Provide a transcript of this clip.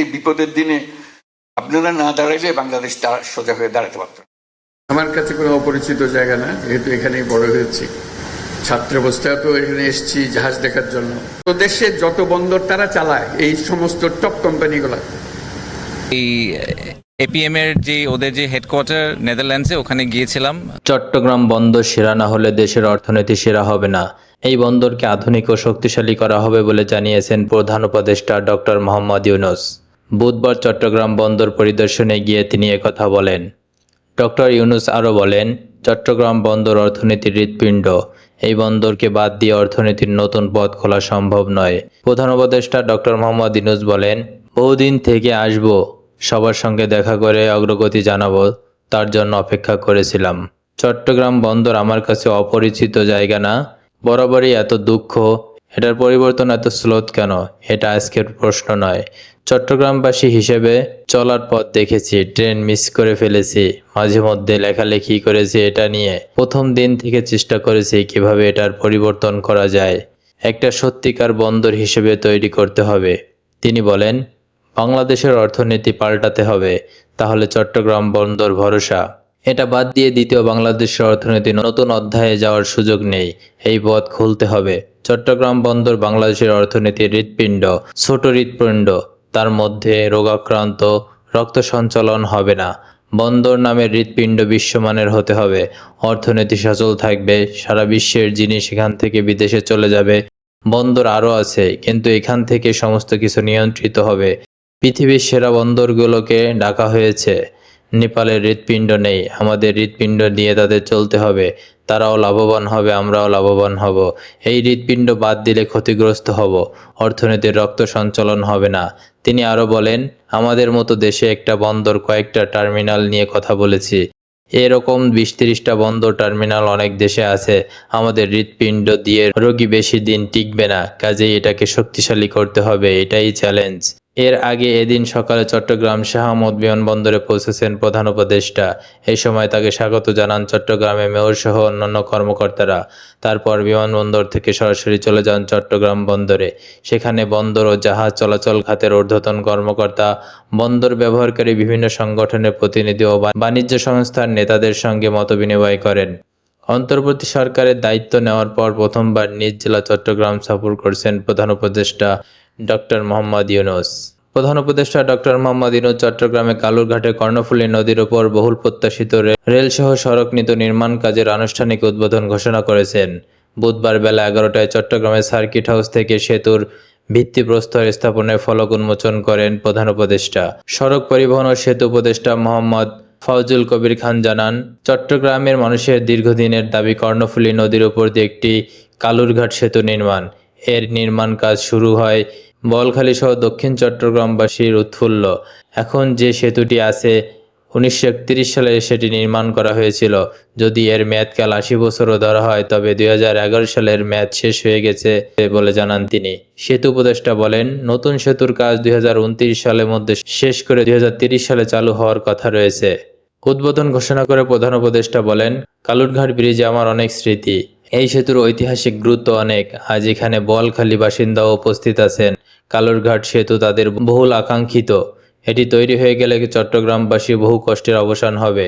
এই বিপদের দিনে আপনারা না দাঁড়াইলে বাংলাদেশ তার সোজা হয়ে দাঁড়াতে পারত আমার কাছে কোনো অপরিচিত জায়গা না যেহেতু এখানেই বড় হয়েছি। ছাত্র অবস্থায় তো এখানে এসেছি জাহাজ দেখার জন্য। তো দেশে যত বন্দর তারা চালায় এই সমস্ত টপ কোম্পানিগুলো এই এপিএম এর যে ওদের যে হেডকোয়ার্টার নেদারল্যান্ডসে ওখানে গিয়েছিলাম। চট্টগ্রাম বন্দর সেরা না হলে দেশের অর্থনীতি সেরা হবে না। এই বন্দরকে আধুনিক ও শক্তিশালী করা হবে বলে জানিয়েছেন প্রধান উপদেষ্টা ডক্টর মোহাম্মদ ইউনুস। বুধবার চট্টগ্রাম বন্দর পরিদর্শনে গিয়ে তিনি একথা বলেন। ডক্টর ইউনুস আরও বলেন, চট্টগ্রাম বন্দর অর্থনীতির হৃৎপিণ্ড। এই বন্দরকে বাদ দিয়ে অর্থনীতির নতুন পথ খোলা সম্ভব নয়। প্রধান উপদেষ্টা ডক্টর মোহাম্মদ ইউনুস বলেন, বহুদিন থেকে আসব, সবার সঙ্গে দেখা করে অগ্রগতি জানাব, তার জন্য অপেক্ষা করেছিলাম। চট্টগ্রাম বন্দর আমার কাছে অপরিচিত জায়গা না, বরাবরই এত দুঃখ এটার পরিবর্তন এত স্লোত কেন? এটা আজকের প্রশ্ন নয়। চট্টগ্রামবাসী হিসেবে চলার পথ দেখেছি, ট্রেন মিস করে ফেলেছি, মাঝে মধ্যে লেখালেখি করেছি এটা নিয়ে। প্রথম দিন থেকে চেষ্টা করেছি কীভাবে এটার পরিবর্তন করা যায়। একটা সত্যিকার বন্দর হিসেবে তৈরি করতে হবে। তিনি বলেন, বাংলাদেশের অর্থনীতি পাল্টাতে হবে, তাহলে চট্টগ্রাম বন্দর ভরসা। এটা বাদ দিয়ে দ্বিতীয় বাংলাদেশের অর্থনীতি নতুন অধ্যায়ে যাওয়ার সুযোগ নেই। এই পথ খুলতে হবে। চট্টগ্রাম বন্দর বাংলাদেশের অর্থনীতির হৃৎপিণ্ড, ছোট হৃৎপিণ্ড। তার মধ্যে রোগাক্রান্ত, রক্ত সঞ্চালন হবে না। বন্দর নামের হৃৎপিণ্ড বিশ্বমানের হতে হবে। অর্থনীতি সচল থাকবে, সারা বিশ্বের জিনিস এখান থেকে বিদেশে চলে যাবে। বন্দর আরও আছে, কিন্তু এখান থেকে সমস্ত কিছু নিয়ন্ত্রিত হবে। পৃথিবীর সেরা বন্দরগুলোকে ডাকা হয়েছে। নেপালের হৃৎপিণ্ড নেই। আমাদের হৃৎপিণ্ড নিয়ে তাদের চলতে হবে। তারাও লাভবান হবে, আমরাও লাভবান হব। এই হৃৎপিণ্ড বাদ দিলে ক্ষতিগ্রস্ত হব। অর্থনীতির রক্ত সঞ্চালন হবে না। তিনি আরও বলেন, আমাদের মতো দেশে একটা বন্দর কয়েকটা টার্মিনাল নিয়ে কথা বলেছি। এরকম বিশ তিরিশটা বন্দর টার্মিনাল অনেক দেশে আছে। আমাদের হৃৎপিণ্ড দিয়ে রোগী বেশি দিন টিকবে না। কাজেই এটাকে শক্তিশালী করতে হবে। এটাই চ্যালেঞ্জ। এর আগে এদিন সকালে চট্টগ্রাম শাহ আহমদ বিমানবন্দরে পৌঁছেছেন প্রধান উপদেষ্টা। এই সময় তাকে স্বাগত জানান চট্টগ্রামে মেয়র সহ অন্যান্য কর্মকর্তারা। তারপর বিমানবন্দর থেকে সরাসরি চলে যান চট্টগ্রাম বন্দরে। সেখানে বন্দর ও জাহাজ চলাচল খাতের ঊর্ধ্বতন কর্মকর্তা, বন্দর ব্যবহারকারী বিভিন্ন সংগঠনের প্রতিনিধি ও বাণিজ্য সংস্থার নেতাদের সঙ্গে মতবিনিময় করেন। অন্তর্বর্তী সরকারের দায়িত্ব নেওয়ার পর প্রথমবার নিজ জেলা চট্টগ্রাম সফর করছেন প্রধান উপদেষ্টা। ডক্টর মোহাম্মদ ইউনুস। প্রধান উপদেষ্টা ডক্টর মোহাম্মদ ইউনুস চট্টগ্রামে কালুরঘাটে কর্ণফুলী নদীর ওপর বহুল প্রত্যাশিত রেলসহ সড়ক নীত নির্মাণ কাজের আনুষ্ঠানিক উদ্বোধন ঘোষণা করেছেন। বুধবার বেলা এগারোটায় চট্টগ্রামের সার্কিট হাউস থেকে সেতুর ভিত্তিপ্রস্তর স্থাপনের ফলক উন্মোচন করেন প্রধান উপদেষ্টা। সড়ক পরিবহন ও সেতু উপদেষ্টা মোহাম্মদ ফাউজুল কবির খান জানান, চট্টগ্রামের মানুষের দীর্ঘদিনের দাবি কর্ণফুলী নদীর উপর দিয়ে একটি কালুরঘাট সেতু নির্মাণ। এর নির্মাণ কাজ শুরু হয় বলখালী সহ দক্ষিণ চট্টগ্রামবাসীর উৎফুল্ল। এখন যে সেতুটি আছে, উনিশশো একত্রিশ সালে সেটি নির্মাণ করা হয়েছিল। যদি এর মেয়াদকাল আশি বছরও ধরা হয়, তবে দুই হাজার এগারো সালের মেয়াদ শেষ হয়ে গেছে বলে জানান তিনি। সেতু উপদেষ্টা বলেন, নতুন সেতুর কাজ দুই হাজার উনত্রিশ সালের মধ্যে শেষ করে দুই সালে চালু হওয়ার কথা রয়েছে। উদ্বোধন ঘোষণা করে প্রধান উপদেষ্টা বলেন কালুটঘাট ব্রিজে আমার অনেক স্মৃতি। এই সেতুর ঐতিহাসিক গুরুত্ব অনেক। আজ এখানে বলখালী বাসিন্দাও উপস্থিত আছেন। কালুরঘাট সেতু তাদের বহুল আকাঙ্ক্ষিত। এটি তৈরি হয়ে গেলে চট্টগ্রামবাসী বহু কষ্টের অবসান হবে।